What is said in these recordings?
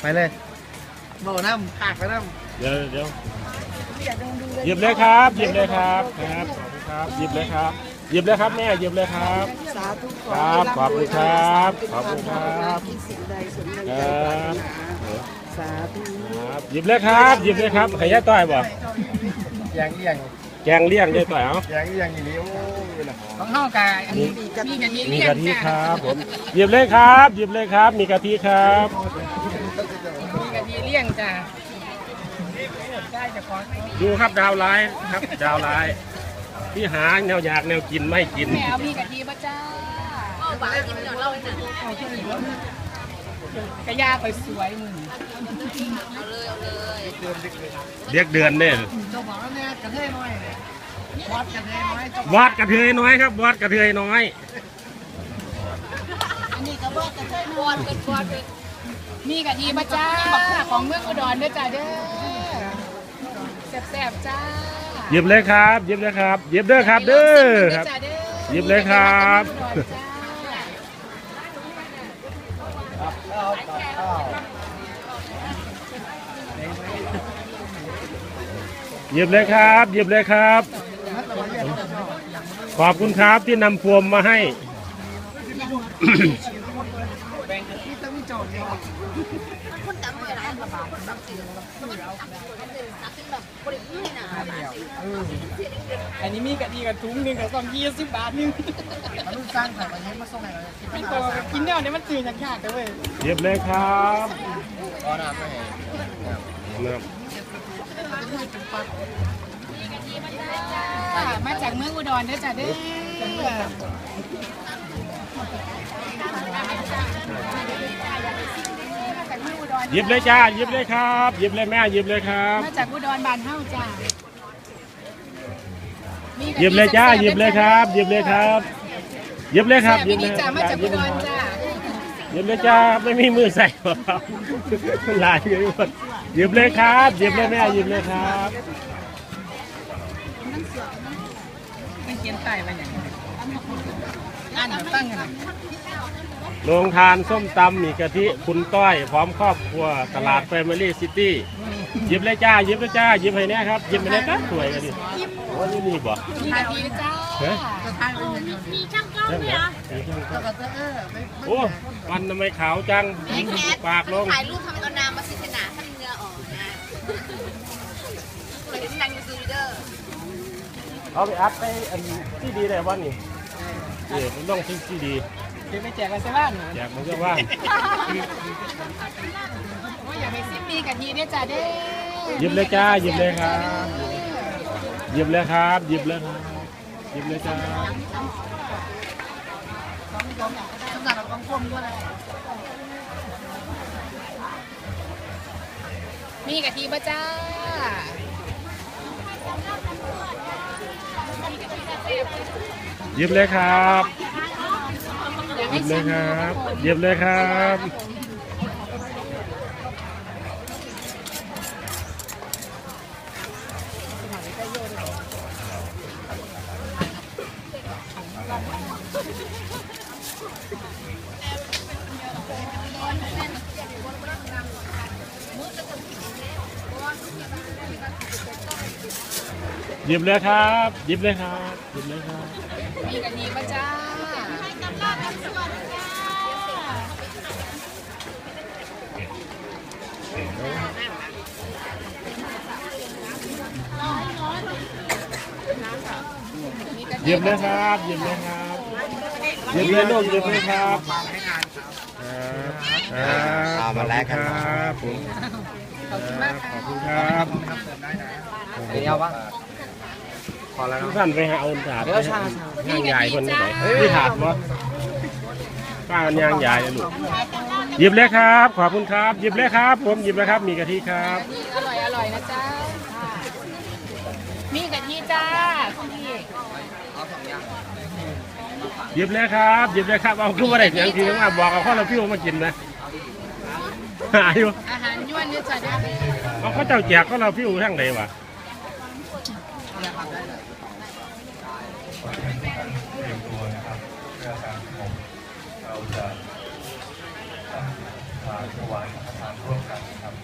ไปเลยโบน้ำหักไปน้เดี๋ยวเดี๋ยวหยิบเลยครับหยิบเลยครับครับขอบคุณครับหยิบเลยครับหยิบเลยครับแม่หยิบเลยครับ สาธุครับขอบคุณครับขอบคุณครับที่สิ่งใดสมใจคปรัรารถบนาสาธุครับหยิบเลยครับหยิบเลยครับใครยะต้อยบ่ำอย่างอย่างแกงเลี่ยงได้ต่อยเอาอย่างอย่างอย่างนี้โอ้ยนะของเฮากะอันนี้มีกะทิมีกะทิครับผมหยิบเลยครับหยิบเลยครับมีกะทิครับ มีกะทิเลี่ยงจ้ะได้จะขอดูครับดาวไลน์ครับดาวไลน์ที่หาแนวอยากแนวกินไม่กินแม่เอามีกะทิป่ะจ้าเอาบากินเดี๋ยวเล่าให้หน่อยกะยาไปสวยมึงเรียกเดือนเนี่ยเจ้าบอกว่าเนี่ยกระเทยน้อยเนี่ยวัดกระเทยน้อยเจ้าบอดกระเทยน้อยครับบอดกระเทยน้อยอันนี้ก็บอกกะเทยบอดกันบอดมีกะทิป่ะจ้าของเมืองอุดรเด้อจ้าเด้อ แซ่บๆจ้าหยิบเลยครับหยิบเลยครับหยิบเด้อครับเด้อครับจ้าเด้อหยิบเลยครับ หยิบเลยครับหยิบเลยครับ ขอบคุณครับที่นำพวงมาให้ อันนี้มีกะทิกับถุงหนึงกับต้องยี่สิบบาทหนึงมันรุ่นสร้างสรรค์มันยังมาส่งไหนเราคิดพี่โตกินเนี่ยเนี่ยมันตื่นยากๆเลยเว้ยหยิบเลยครับตอนนั้นไม่เห็นนะครับจ้ามาจากเมืองอุดรเด้อจ้าเด้อ หยิบเลยจ้าหยิบเลยครับหยิบเลยแม่หยิบเลยครับมาจากอุดรบ้านเฮาจ้าหยิบเลยจ้าหยิบเลยครับหยิบเลยครับหยิบเลยครับหยิยิบบเลเลยยจ้ามาจากอุดรจ้าหยิบเลยจ้าไม่มีมือใส่หรอกหลายเลยหมดหยิบเลยครับหยิบเลยแม่หยิบเลยครับมันเขียนใต้มาอย่างนี้อ่านเอาตั้งกัน โรงทานส้มตำมีกะทิคุณต้อย พร้อมครอบครัวตลาดแฟมิลี่ซิตี้หยิบเลยจ้าหยิบเลยจ้าหยิบให้แน่ครับหยิบไปเลยก็สวยกันดิโอ้นี่นี่บ่มีกะทิจ้าเฮ้ยมีช่างกล้องด้วยเหรอโอ้มันทำไมขาวจังไอ้แคทปากลงถ่ายรูปทำเป็นเอาน้ำมาสิชนะถ้ามีเนื้อออกนะเลยที่นั่งดูเด้อเอาไปอัดไปอันที่ดีเลยว่านี่เดี๋ยวมันต้องที่ที่ดี เดี๋ยวไปแจกกันซะบ้างอยากมันจะว่างโอ้ยอย่าไปซิมมีกะทิเนี่ยจ้าเด้หยิบเลยจ้าหยิบเลยครับหยิบเลยครับหยิบเลยครับหยิบเลยจ้าสำหรับเราต้องพ่วงด้วยมีกะทิป่ะจ้าหยิบเลยครับอยาก หให้ยิบเลชิยมครับหยิบเลยครับหยิบเลยครับหยิบเลยครับหยิบเลยครับมีกะทิป่ะจ้า หยิบเลยครับหยิบเลยครับหยิบเลยลูกหยิบเลยครับครับครับมาแลกกันครับผมขอบคุณมากขค่ะอบคุณครับเดี๋ยววะพอแล้วทุกเนาะท่านไปหาเอาถาดเดี๋ยวชาชาย่างใหญ่คนนี้ไหนที่ถาดมั้ป้ากันย่างใหญ่เลยลูกหยิบเลยครับ ขอบคุณครับ หยิบเลยครับ ผมหยิบเลยครับ มีกะทิครับนี่อร่อยอร่อยนะจ้ามีกะทิจ้าคุณพี่ หยิบเลยครับหยิบเลยครับ เอาขึ้นมาได้เสียงทีนึงว่าบอกเอาข้อเราพี่มากินนะหาอยู่อาหารยวนนี่จะได้เขาเจ้าแจกก็เราพี่ทั้งไหนวะเตรียมตัวนะครับเพื่อการผมเราจะทานถวายพระทานร่วมกันครับ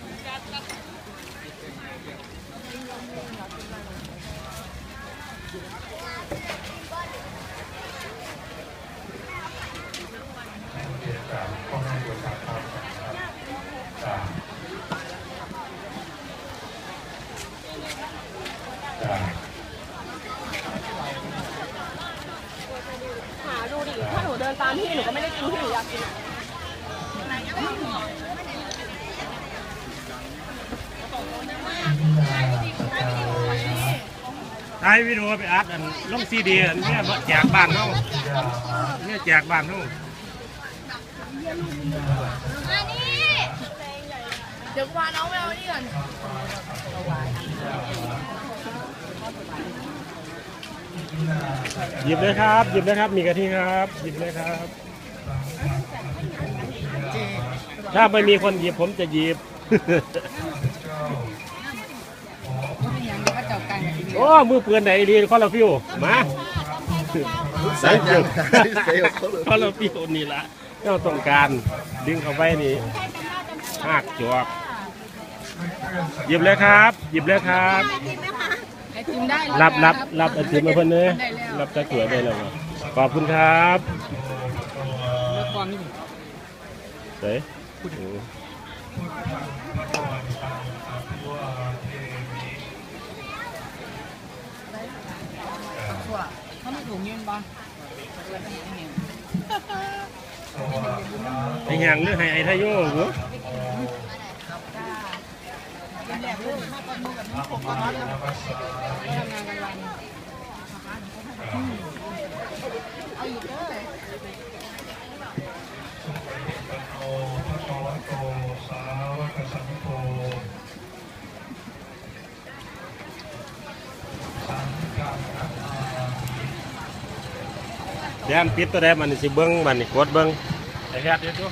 หาดูดิ ถ้าหนูเดินตามพี่หนูก็ไม่ได้กินที่หนูอยากกินอะ ถ่ายวิดีโอไปอัดอันลงซีดีอันเนี้ยแจกบ้านเฮาเนี่ยแจกบ้านเฮาอันนี้เดี๋ยววานน้องไปเอานี่ก่อนหยิบเลยครับ หยิบเลยครับ มีกะทิครับ หยิบเลยครับ ถ้าไม่มีคนหยิบผมจะหยิบ โอ้ มือเปือนไหนดีคอลลาฟิวมาใส่เกี่ยวคอลลาฟิวนี่ละเราต้องการดึงเข้าไปนี่หากจวกหยิบเลยครับ หยิบเลยครับไอติมได้รับรับรับไอติมมาเพิ่นเลยรับตะเกียบได้แล้วครับขอบคุณครับเฮ้ยโอ้ เขา ไม่ถุงยืนบ้างไอ้หยังหรือให้ไอ้ทะโยเหรอเดี๋ย แดนปิดตัวแดมันสิเบิ้งมันนี่กดเบิ้งไอ้แคทเดี๋ยวดู